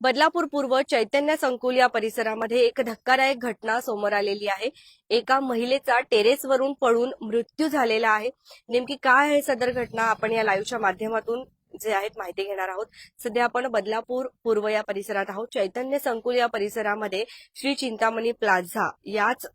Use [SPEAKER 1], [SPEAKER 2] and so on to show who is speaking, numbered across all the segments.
[SPEAKER 1] बदलापूर पूर्व चैतन्य संकुल या परिसरामध्ये एक धक्कादायक घटना समोर आलेली आहे. एका महिलेचा टेरेसवरून पडून मृत्यू झालेला आहे. नेमकी काय आहे सदर घटना? आपण या लाईव्हच्या माध्यमातून जे आहेत माहिती घेणार आहोत. सध्या आपण बदलापूर पूर्व या परिसरात आहोत. चैतन्य संकुल या परिसरामध्ये श्री चिंतामणी प्लाझा याच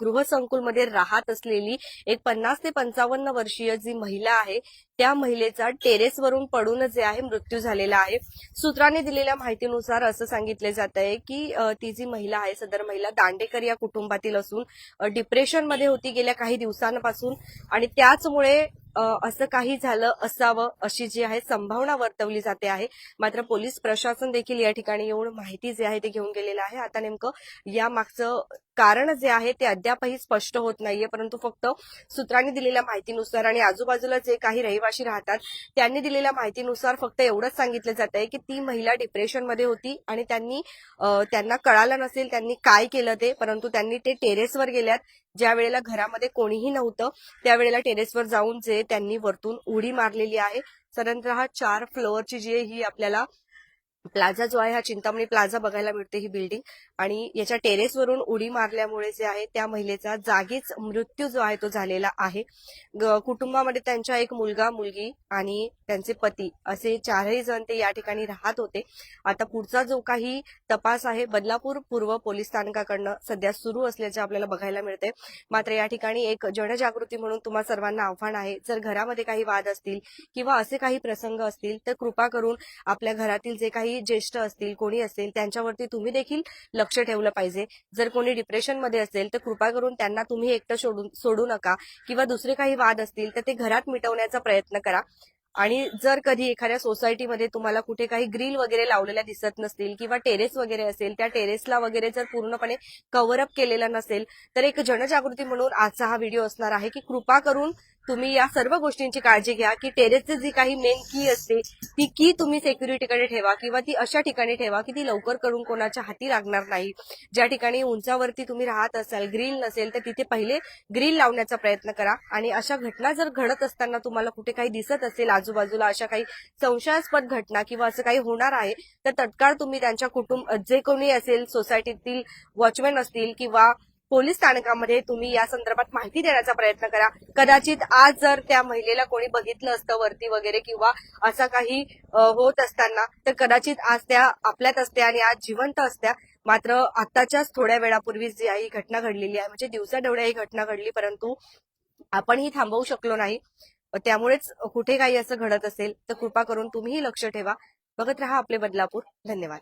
[SPEAKER 1] गृहसंकुलमध्ये राहत असलेली एक पन्नास ते पंचावन्न वर्षीय जी महिला आहे त्या महिलेचा टेरेसवरून पडून जे आहे मृत्यू झालेला आहे. सूत्रांनी दिलेल्या माहितीनुसार असं सांगितले जात आहे की ती जी महिला आहे सदर महिला दांडेकर या कुटुंबातील असून डिप्रेशनमध्ये होती गेल्या काही दिवसांपासून आणि त्याचमुळे असं काही झालं असावं अशी जी आहे संभावना वर्तवली जाते आहे. मात्र पोलीस प्रशासन देखील या ठिकाणी येऊन माहिती जी आहे ते घेऊन गेलेलं आहे. आता नेमकं या मागचं कारण जे आहे ते अद्यापही स्पष्ट होत नाहीये. परंतु फक्त सूत्रांनी दिलेल्या माहितीनुसार आणि आजूबाजूला जे काही रहिवाशी राहतात त्यांनी दिलेल्या माहितीनुसार फक्त एवढंच सांगितलं जात आहे की ती महिला डिप्रेशनमध्ये होती आणि त्यांनी त्यांना कळालं नसेल त्यांनी काय केलं ते परंतु त्यांनी ते टेरेसवर गेल्यात. ज्या वेळेला घरामध्ये कोणीही नव्हतं त्यावेळेला टेरेसवर जाऊन जे त्यांनी वरतून उडी मारलेली आहे. साधारणतः चार फ्लोअरची जी आहे ही आपल्याला प्लाझा जो आहे हा चिंतामणी प्लाझा बघायला मिळते ही बिल्डिंग आणि याच्या टेरेसवरून उडी मारल्यामुळे जे आहे त्या महिलेचा जागीच मृत्यू जो आहे तो झालेला आहे. ग- कुटुंबामध्ये त्यांच्या एक मुलगा मुलगी आणि त्यांचे पती असे चारही जण ते या ठिकाणी राहत होते. आता पुढचा जो काही तपास आहे बदलापूर पूर्व पोलीस स्थानकाकडनं सध्या सुरू असल्याचे आपल्याला बघायला मिळते मात्र या ठिकाणी एक जनजागृती म्हणून तुम्हा सर्वांना आव्हान आहे. जर घरामध्ये काही वाद असतील किंवा असे काही प्रसंग असतील तर कृपा करून आपल्या घरातील जे काही ज्येष्ठ असतील कोणी असेल त्यांच्यावरती तुम्ही देखील लक्ष ठेवलं पाहिजे. जर कोणी डिप्रेशनमध्ये असेल तर कृपा करून त्यांना तुम्ही एकटं सोडून सोडू नका. किंवा दुसरे काही वाद असतील तर ते घरात मिटवण्याचा प्रयत्न करा. आणि जर कधी एखाद्या सोसायटीमध्ये तुम्हाला कुठे काही ग्रिल वगैरे लावलेल्या दिसत नसतील किंवा टेरेस वगैरे असेल त्या टेरेसला वगैरे जर पूर्णपणे कव्हरअप केलेला नसेल तर एक जनजागृती म्हणून आजचा हा व्हिडिओ असणार आहे की कृपा करून तुम्ही या सर्व गोष्टींची काळजी घ्या की टेरेसची जी काही मेन की असते ती की तुम्ही सेक्युरिटीकडे ठेवा किंवा ती अशा ठिकाणी ठेवा की ती लवकर करून कोणाच्या हाती लागणार नाही. ज्या ठिकाणी उंचावरती तुम्ही राहत असाल ग्रिल नसेल तर तिथे पहिले ग्रिल लावण्याचा प्रयत्न करा. आणि अशा घटना जर घडत असताना तुम्हाला कुठे काही दिसत असेल आजूबाजूला अशा काही संशयास्पद घटना किंवा असं काही होणार आहे तर तत्काळ तुम्ही त्यांच्या कुटुंब जे कोणी असेल सोसायटीतील वॉचमॅन असतील किंवा पोलीस स्थानकामध्ये तुम्ही या संदर्भात माहिती देण्याचा प्रयत्न करा. कदाचित आज जर त्या महिलेला कोणी बघितलं असतं वरती वगैरे किंवा असं काही होत असताना तर कदाचित आज त्या आपल्यात असत्या आणि आज जिवंत असत्या. मात्र आताच्याच थोड्या वेळापूर्वी जी ही घटना घडलेली आहे. म्हणजे दिवसाढवळ्या ही घटना घडली परंतु आपण ही थांबवू शकलो नाही. त्यामुळेच कुठे काही असं घडत असेल तर कृपा करून तुम्हीही लक्ष ठेवा. बघत राहा आपले बदलापूर. धन्यवाद.